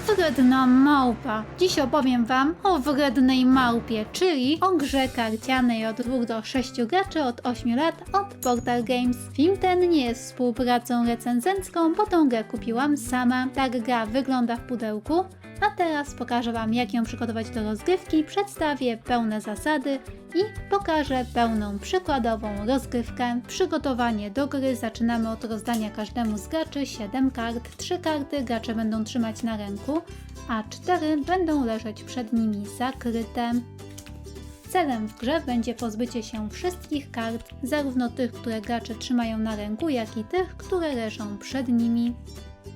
Wredna małpa. Dziś opowiem Wam o wrednej małpie, czyli o grze karcianej od 2 do 6 graczy od 8 lat od Portal Games. Film ten nie jest współpracą recenzencką, bo tą grę kupiłam sama. Tak gra wygląda w pudełku. A teraz pokażę Wam, jak ją przygotować do rozgrywki, przedstawię pełne zasady i pokażę pełną przykładową rozgrywkę. Przygotowanie do gry zaczynamy od rozdania każdemu z graczy 7 kart. 3 karty gracze będą trzymać na ręku, a 4 będą leżeć przed nimi zakryte. Celem w grze będzie pozbycie się wszystkich kart, zarówno tych, które gracze trzymają na ręku, jak i tych, które leżą przed nimi.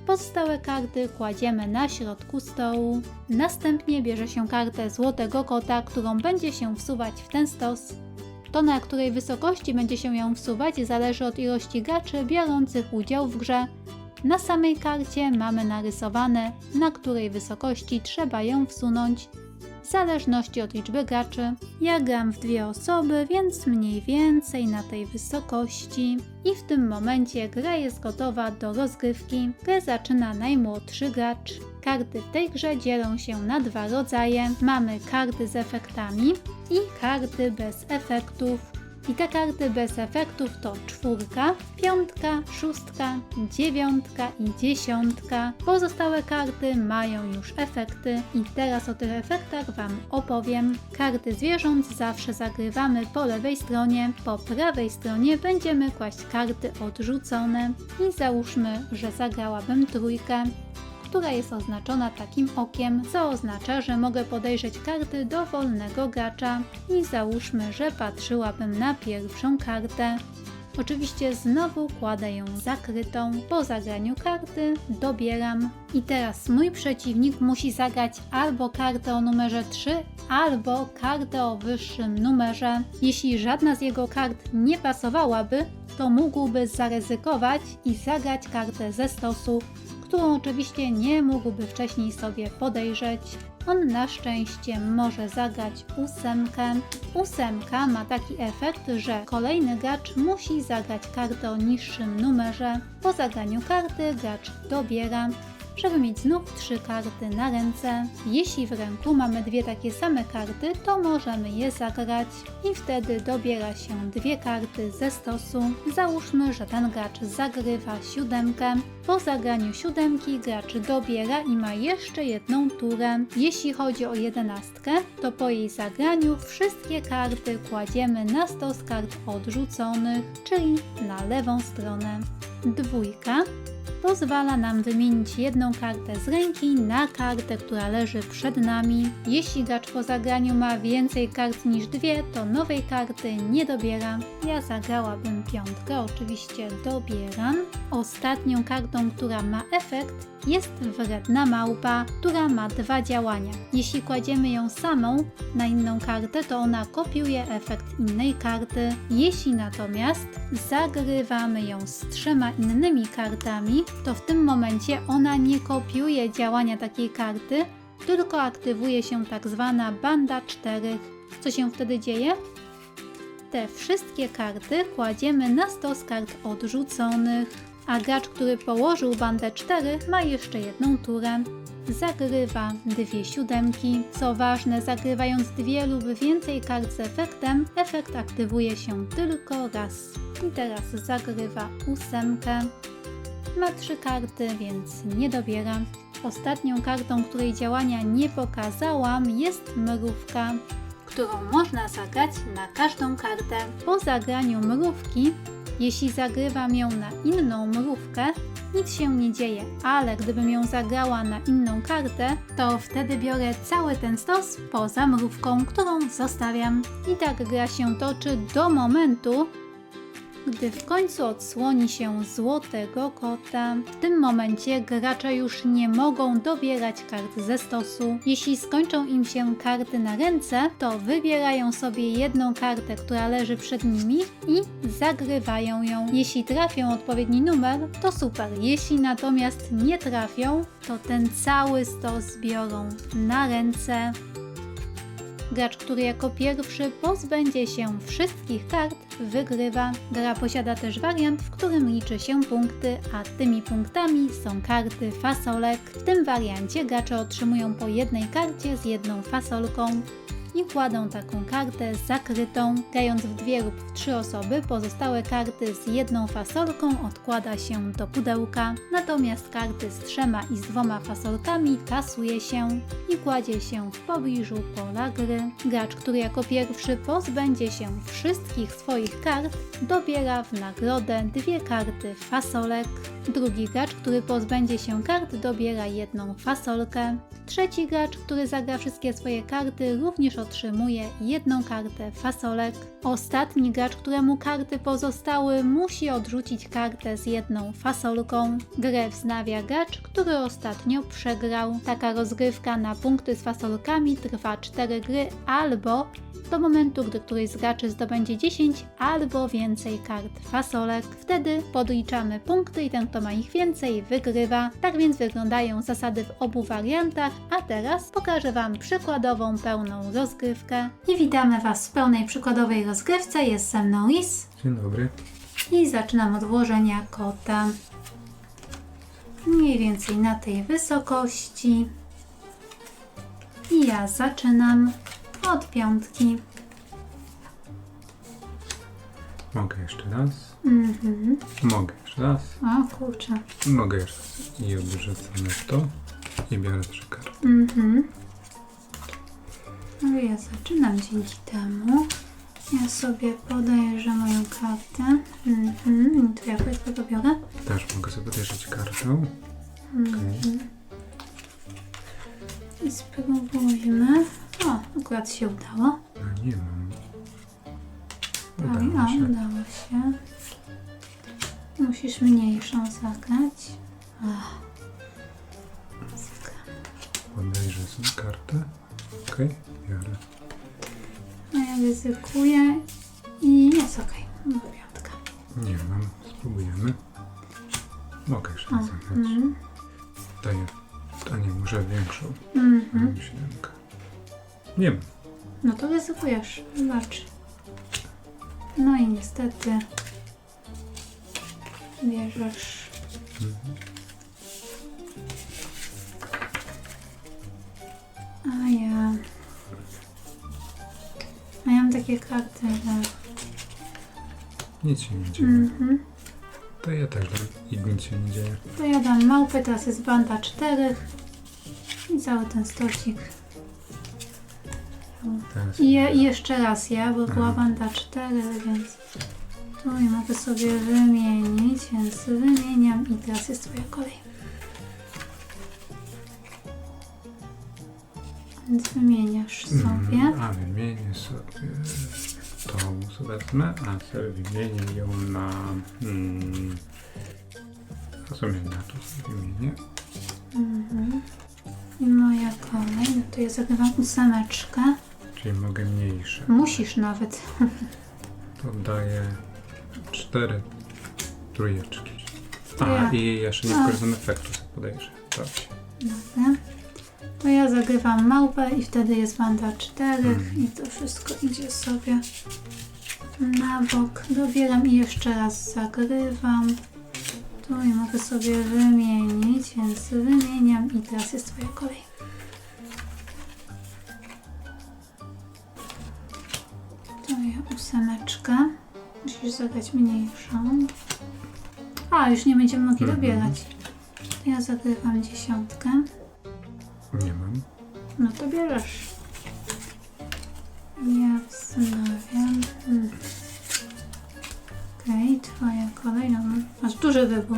Pozostałe karty kładziemy na środku stołu. Następnie bierze się kartę złotego kota, którą będzie się wsuwać w ten stos. To na której wysokości będzie się ją wsuwać zależy od ilości graczy biorących udział w grze. Na samej karcie mamy narysowane, na której wysokości trzeba ją wsunąć, w zależności od liczby graczy. Ja gram w dwie osoby, więc mniej więcej na tej wysokości. I w tym momencie gra jest gotowa do rozgrywki. Grę zaczyna najmłodszy gracz. Karty w tej grze dzielą się na dwa rodzaje. Mamy karty z efektami i karty bez efektów. I te karty bez efektów to czwórka, piątka, szóstka, dziewiątka i dziesiątka. Pozostałe karty mają już efekty i teraz o tych efektach Wam opowiem. Karty zwierząt zawsze zagrywamy po lewej stronie, po prawej stronie będziemy kłaść karty odrzucone i załóżmy, że zagrałabym trójkę która jest oznaczona takim okiem, co oznacza, że mogę podejrzeć karty dowolnego gracza i załóżmy, że patrzyłabym na pierwszą kartę. Oczywiście znowu kładę ją zakrytą. Po zagraniu karty dobieram. I teraz mój przeciwnik musi zagrać albo kartę o numerze 3, albo kartę o wyższym numerze. Jeśli żadna z jego kart nie pasowałaby, to mógłby zaryzykować i zagrać kartę ze stosu, którą oczywiście nie mógłby wcześniej sobie podejrzeć. On na szczęście może zagrać ósemkę. Ósemka ma taki efekt, że kolejny gracz musi zagrać kartę o niższym numerze. Po zagraniu karty gracz dobiera żeby mieć znów trzy karty na ręce. Jeśli w ręku mamy dwie takie same karty, to możemy je zagrać i wtedy dobiera się dwie karty ze stosu. Załóżmy, że ten gracz zagrywa siódemkę. Po zagraniu siódemki gracz dobiera i ma jeszcze jedną turę. Jeśli chodzi o jedenastkę, to po jej zagraniu wszystkie karty kładziemy na stos kart odrzuconych, czyli na lewą stronę. Dwójka pozwala nam wymienić jedną kartę z ręki na kartę, która leży przed nami. Jeśli gracz po zagraniu ma więcej kart niż dwie, to nowej karty nie dobiera. Ja zagrałabym piątkę, oczywiście dobieram. Ostatnią kartą, która ma efekt, jest wredna małpa, która ma dwa działania. Jeśli kładziemy ją samą na inną kartę, to ona kopiuje efekt innej karty. Jeśli natomiast zagrywamy ją z trzema innymi kartami, to w tym momencie ona nie kopiuje działania takiej karty, tylko aktywuje się tak zwana banda czterech. Co się wtedy dzieje? Te wszystkie karty kładziemy na stos kart odrzuconych, a gracz, który położył bandę 4 ma jeszcze jedną turę. Zagrywa dwie siódemki. Co ważne, zagrywając dwie lub więcej kart z efektem, efekt aktywuje się tylko raz. I teraz zagrywa ósemkę. Ma trzy karty, więc nie dobiera. Ostatnią kartą, której działania nie pokazałam, jest mrówka, którą można zagrać na każdą kartę. Po zagraniu mrówki, jeśli zagrywam ją na inną mrówkę, nic się nie dzieje, ale gdybym ją zagrała na inną kartę, to wtedy biorę cały ten stos poza mrówką, którą zostawiam. I tak gra się toczy do momentu, gdy w końcu odsłoni się złotego kota. W tym momencie gracze już nie mogą dobierać kart ze stosu. Jeśli skończą im się karty na ręce, to wybierają sobie jedną kartę, która leży przed nimi i zagrywają ją. Jeśli trafią odpowiedni numer, to super. Jeśli natomiast nie trafią, to ten cały stos biorą na ręce Gracz, który jako pierwszy pozbędzie się wszystkich kart, wygrywa. Gra posiada też wariant, w którym liczy się punkty, a tymi punktami są karty fasolek. W tym wariancie gracze otrzymują po jednej karcie z jedną fasolką i kładą taką kartę zakrytą. Grając w dwie lub w trzy osoby, pozostałe karty z jedną fasolką odkłada się do pudełka, natomiast karty z trzema i z dwoma fasolkami tasuje się i kładzie się w pobliżu pola gry. Gracz, który jako pierwszy pozbędzie się wszystkich swoich kart, dobiera w nagrodę dwie karty fasolek. Drugi gracz, który pozbędzie się kart, dobiera jedną fasolkę. Trzeci gracz, który zagra wszystkie swoje karty, również otrzymuje jedną kartę fasolek. Ostatni gracz, któremu karty pozostały, musi odrzucić kartę z jedną fasolką. Grę wznawia gracz, który ostatnio przegrał. Taka rozgrywka na punkty z fasolkami trwa 4 gry albo do momentu, gdy któryś z graczy zdobędzie 10 albo więcej kart fasolek. Wtedy podliczamy punkty i ten, kto ma ich więcej, wygrywa. Tak więc wyglądają zasady w obu wariantach, a teraz pokażę Wam przykładową pełną rozgrywkę. I witamy Was w pełnej przykładowej rozgrywce. Jest ze mną Lis Dzień dobry. i zaczynam od włożenia kota. Mniej więcej na tej wysokości. I ja zaczynam od piątki. Mogę jeszcze raz. Mhm. Mogę jeszcze raz. O kurczę. Mogę jeszcze raz. I odrzucamy to. I biorę trzy karty. Mhm. No ja zaczynam dzięki temu. Ja sobie podejrzę moją kartę. Mhm. I tu ja tego biorę. Też mogę sobie podejrzeć kartę. Mhm. I spróbujmy. O, akurat się udało. A nie mam. Udało o, się. udało się. Musisz mniejszą zagrać. Podejrzę sobie kartę. Okej, biorę. No ja ryzykuję i jest okej. No, piątka. Nie mam. Spróbujemy. Mogę jeszcze raz zagrać. Mhm. Daję. A nie, muszę większą. Mhm. Mam siódemkę. Nie mam. No to ryzykujesz. Zobacz. No i niestety bierzesz Mhm. A ja. A ja mam takie karty, że. Nic się nie dzieje. Mhm. To ja też dam. I nic się nie dzieje. To ja dam małpy, teraz jest banda czterech. I cały ten stocik. Teraz. I, je, i jeszcze raz ja, bo była Aha. banda czterech, więc. Tu i mogę sobie wymienić, więc wymieniam i teraz jest twoja kolej. Więc wymieniasz sobie. Mhm, A wymienię sobie tą sobie wezmę, a sobie wymienię ją na mm, sobie na to sobie wymienię. Mhm. I moja kolej, no to ja zagrywam ósemeczkę. Czyli mogę mniejsze. Musisz nawet. To daję cztery trójeczki. A ja. i jeszcze nie A. wykorzystam efektu podejrzę. Dobrze. Dobra. To ja zagrywam małpę i wtedy jest banda czterech Mhm. i to wszystko idzie sobie na bok. Dobieram i jeszcze raz zagrywam. Tu i mogę sobie wymienić, więc wymieniam i teraz jest twoja kolej. Ósemeczkę. Musisz zagrać mniejszą. A, już nie będziemy mogli Mhm. dobierać. To ja zagrywam dziesiątkę. Nie mam. No to bierzesz. Ja wznawiam. Hmm. Okej, twoja kolej. No, masz duży wybór.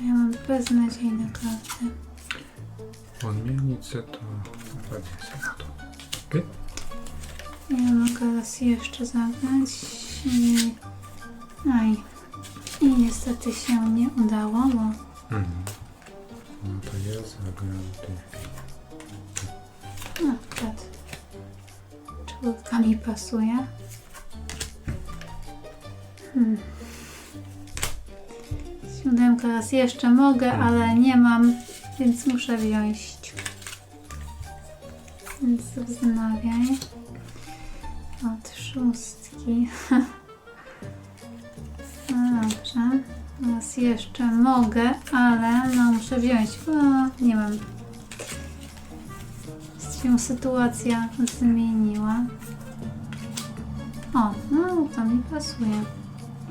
Ja mam beznadziejne karty. Odmienić to wpadnie sobie na to. Okej? Ja mogę raz jeszcze zagrać. I... Aj. I niestety się nie udało, bo Mhm. No to ja zagram no, akurat czołówka mi pasuje. Hmm. Siódemkę raz jeszcze mogę, ale nie mam, więc muszę wziąć Więc wznawiaj. Szóstki. No dobrze. Teraz jeszcze mogę, ale no muszę wziąć. O, nie mam. Się sytuacja zmieniła. O, no to mi pasuje.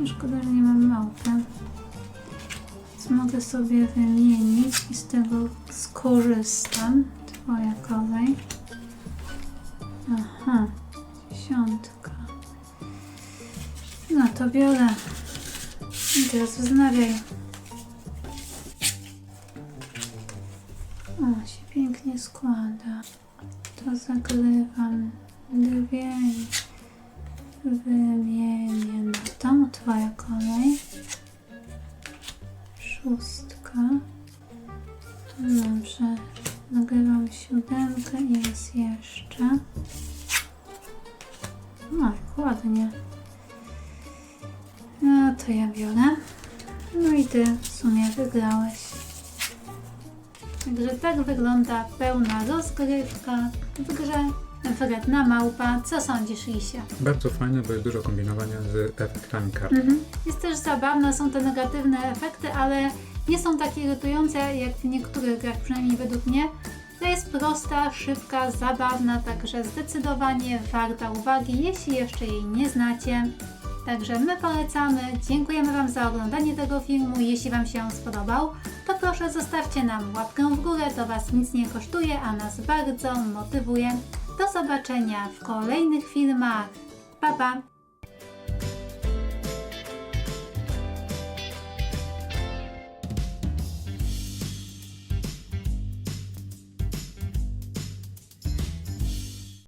Szkoda, że nie mam małpy. Więc mogę sobie wymienić i z tego skorzystam. Twoja kolej. To biorę. I teraz wznawiaj. O, się pięknie składa. To zagrywam dwie wymienię na tą. Twoja kolej. Szóstka. Dobrze. Nagrywam siódemkę to ja biorę. No i ty w sumie wygrałeś. Także tak wygląda pełna rozgrywka w grze Wredna Małpa. Co sądzisz, Lisia? Bardzo fajne, bo jest dużo kombinowania z efektami kart. Mhm. Jest też zabawna, są te negatywne efekty, ale nie są takie irytujące jak w niektórych grach, przynajmniej według mnie. To jest prosta, szybka, zabawna, także zdecydowanie warta uwagi, jeśli jeszcze jej nie znacie. Także my polecamy. Dziękujemy Wam za oglądanie tego filmu. Jeśli Wam się on spodobał, to proszę zostawcie nam łapkę w górę. To Was nic nie kosztuje, a nas bardzo motywuje. Do zobaczenia w kolejnych filmach. Pa, pa!